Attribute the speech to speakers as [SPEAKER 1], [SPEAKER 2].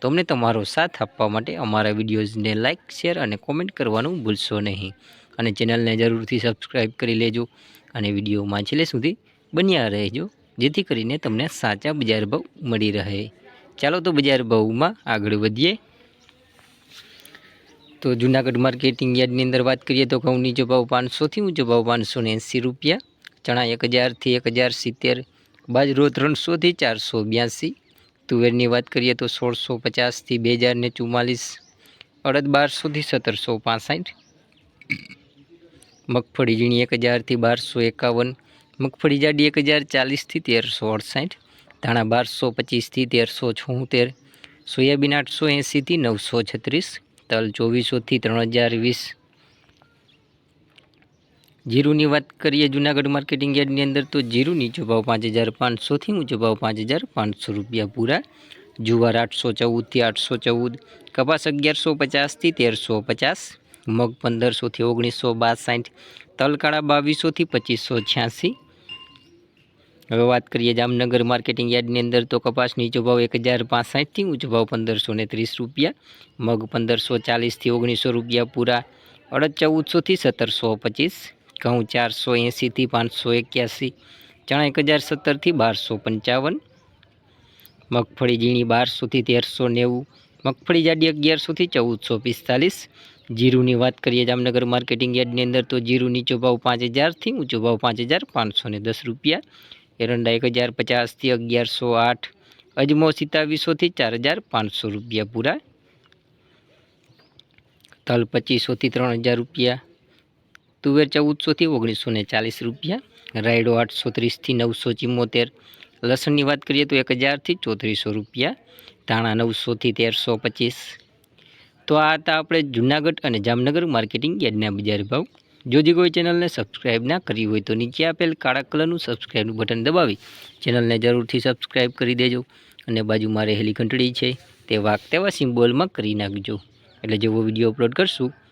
[SPEAKER 1] તો અમને તમારો સાથ આપવા માટે અમારા વિડીયોઝને લાઇક શેર અને કોમેન્ટ કરવાનું ભૂલશો નહીં. અને ચેનલને જરૂરથી સબસ્ક્રાઈબ કરી લેજો અને વિડીયોમાં છેલ્લે સુધી બન્યા રહેજો, જેથી કરીને તમને સાચા બજાર ભાવ મળી રહે. ચાલો તો બજાર ભાવમાં આગળ વધીએ. તો જૂનાગઢ માર્કેટિંગ યાર્ડની અંદર વાત કરીએ તો ઘઉં નીચો ભાવ પાંચસોથી ઊંચો ભાવ પાંચસો એંસી રૂપિયા, ચણા એક હજારથી એક હજાર સિત્તેર, બાજરો ત્રણસોથી ચારસો બ્યાસી તુવેરની વાત કરીએ તો સોળસો પચાસથી બે હજાર ને ચુમ્માલીસ, અડદ બારસોથી સત્તરસો પાસઠ, મગફળી ઝીણી એક હજારથી બારસો એકાવન, મગફળી જાડી એક હજાર ચાલીસથી તેરસો અડસાઠ, ધાણા બારસો પચીસથી તેરસો છોતેર, સોયાબીન આઠસો એંસીથી નવસો છત્રીસ, તલ ચોવીસોથી ત્રણ હજાર વીસ જીરુની વાત કરીએ જુનાગઢ માર્કેટિંગ યાર્ડની અંદર, તો જીરું નીચો ભાવ પાંચ હજાર પાંચસોથી ઊંચો ભાવ પાંચ હજાર પાંચસો રૂપિયા પૂરા. જુવાર આઠસો ચૌદથી આઠસો ચૌદ, કપાસ અગિયારસો પચાસથી તેરસો પચાસ, મગ પંદરસોથી ઓગણીસો બાસઠ, તલકાળા બાવીસોથી પચીસો છ્યાસી. હવે વાત કરીએ જામનગર માર્કેટિંગ યાર્ડની અંદર, તો કપાસ નીચો ભાવ એક હજાર પાસઠથી ઊંચો ભાવ પંદરસો ને ત્રીસ રૂપિયા, મગ પંદરસો ચાલીસથી ઓગણીસો રૂપિયા પૂરા. અડદ ચૌદસોથી સત્તરસો પચીસ ઘઉં ચારસો એંસીથી પાંચસો એક્યાસી, ચણા એક હજાર સત્તરથી બારસો પંચાવન, મગફળી ઝીણી બારસોથી તેરસો નેવું, મગફળી જાડી અગિયારસોથી ચૌદસો પિસ્તાલીસ, જીરુની વાત કરીએ જામનગર માર્કેટિંગ યાર્ડની અંદર તો જીરું નીચો ભાવ પાંચ હજારથી ઊંચો ભાવ પાંચ હજાર પાંચસો ને દસ રૂપિયા, એરંડા એક હજાર પચાસથી અગિયારસો આઠ, અજમો સિત્તાવીસોથી ચાર હજાર પાંચસો રૂપિયા પૂરા, તલ પચીસોથી ત્રણ હજાર રૂપિયા તુવેર ચૌદસોથી ઓગણીસો ને ચાલીસ રૂપિયા, રાયડો આઠસો ત્રીસથી નવસો ચિમ્મોતેર લસણની વાત કરીએ તો એક હજારથી ચોત્રીસો રૂપિયા, ધાણા નવસોથી તેરસો પચીસ. તો આ હતા આપણે જુનાગઢ અને જામનગર માર્કેટિંગ યાર્ડના બજાર ભાવ. જો કોઈ ચેનલને સબસ્ક્રાઈબ ના કરી હોય તો નીચે આપેલ કાળા કલરનું સબસ્ક્રાઈબનું બટન દબાવી ચેનલને જરૂરથી સબસ્ક્રાઈબ કરી દેજો અને બાજુમાં રહેલી ઘંટડી છે તે વાગ તેવા સિમ્બોલમાં કરી નાખજો. એટલે જેવો વીડિયો અપલોડ કરશું